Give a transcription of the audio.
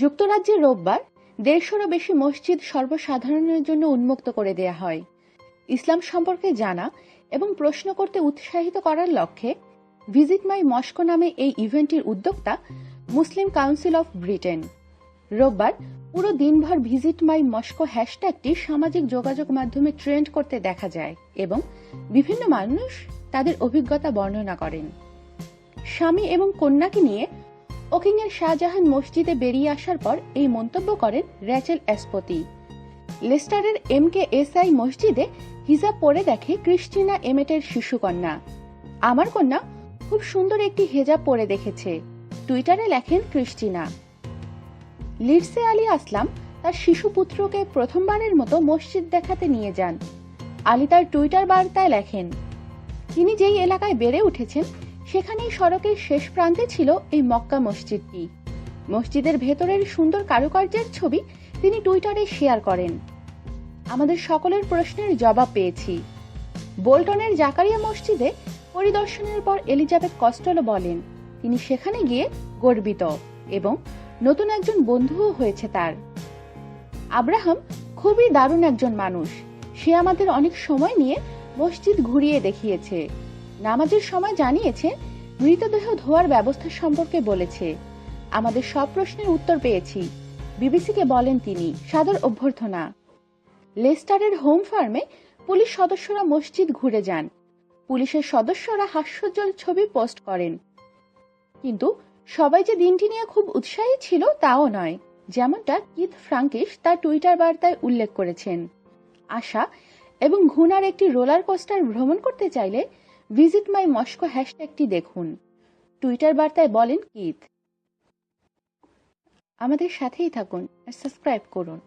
যুক্তরাজ্যে রোববার দেড়শোরও বেশি মসজিদ সর্বসাধারণের জন্য উন্মুক্ত করে দেয়া হয়। ইসলাম সম্পর্কে জানা এবং প্রশ্ন করতে উৎসাহিত করার লক্ষ্যে ভিজিট মাই মস্কো নামে এই ইভেন্টের উদ্যোক্তা মুসলিম কাউন্সিল অফ ব্রিটেন। রোববার পুরো দিনভর ভিজিট মাই মস্কো হ্যাশট্যাগটি সামাজিক যোগাযোগ মাধ্যমে ট্রেন্ড করতে দেখা যায় এবং বিভিন্ন মানুষ তাদের অভিজ্ঞতা বর্ণনা করেন। স্বামী এবং কন্যাকে নিয়ে ওকিংয়ের শাহজাহান মসজিদে বেরিয়ে আসার পর এই মন্তব্য করেন র্যাচেল এসপতি। লেস্টারের এম কে এস আই মসজিদে হিজাব পরে দেখে ক্রিস্টিনা এমেটের শিশুকন্যা। আমার কন্যা খুব সুন্দর একটি হেজাব পরে দেখেছে। টুইটারে লেখেন ক্রিস্টিনা। লিডসে আলী আসলাম তার শিশু পুত্রকে প্রথমবারের মতো মসজিদ দেখাতে নিয়ে যান। আলী তার টুইটার বার্তায় লেখেন, তিনি যেই এলাকায় বেড়ে উঠেছেন সেখানেই সড়কের শেষ প্রান্তে ছিল এই মক্কা মসজিদটি। মসজিদের ভেতরের সুন্দর কারুকার্যের ছবি তিনি টুইটারে শেয়ার করেন। আমাদের সকলের প্রশ্নের জবাব পেয়েছি। বোল্টনের জাকারিয়া মসজিদে পরিদর্শনের পর এলিজাবেথ কস্টলো বলেন, তিনি সেখানে গিয়ে গর্বিত এবং নতুন একজন বন্ধুও হয়েছে তার। আব্রাহাম খুবই দারুণ একজন মানুষ। সে আমাদের অনেক সময় নিয়ে মসজিদ ঘুরিয়ে দেখিয়েছে। নামাজের সময় জানিয়েছে মৃতদেহ ধোয়ার ব্যবস্থা সম্পর্কে বলেছে। আমাদের সব প্রশ্নের উত্তর পেয়েছি। বিবিসিকে বলেন তিনি, সাদর অভ্যর্থনা। লেস্টারের হোম ফার্মে পুলিশ সদস্যরা মসজিদ ঘুরে যান। পুলিশের সদস্যরা হাস্যজ্জ্বল ছবি পোস্ট করেন। কিন্তু সবাই যে দিনটি নিয়ে খুব উৎসাহী ছিল তাও নয়। যেমনটা কিথ ফ্রাঙ্কিশ তার টুইটার বার্তায় উল্লেখ করেছেন। আশা এবং ঘুনার একটি রোলার কোস্টার ভ্রমণ করতে চাইলে ভিজিট মাই মস্কো হ্যাশট্যাগটি দেখুন। টুইটার বার্তায় বলেন, কিথ। আমাদের সাথেই থাকুন আর সাবস্ক্রাইব করুন।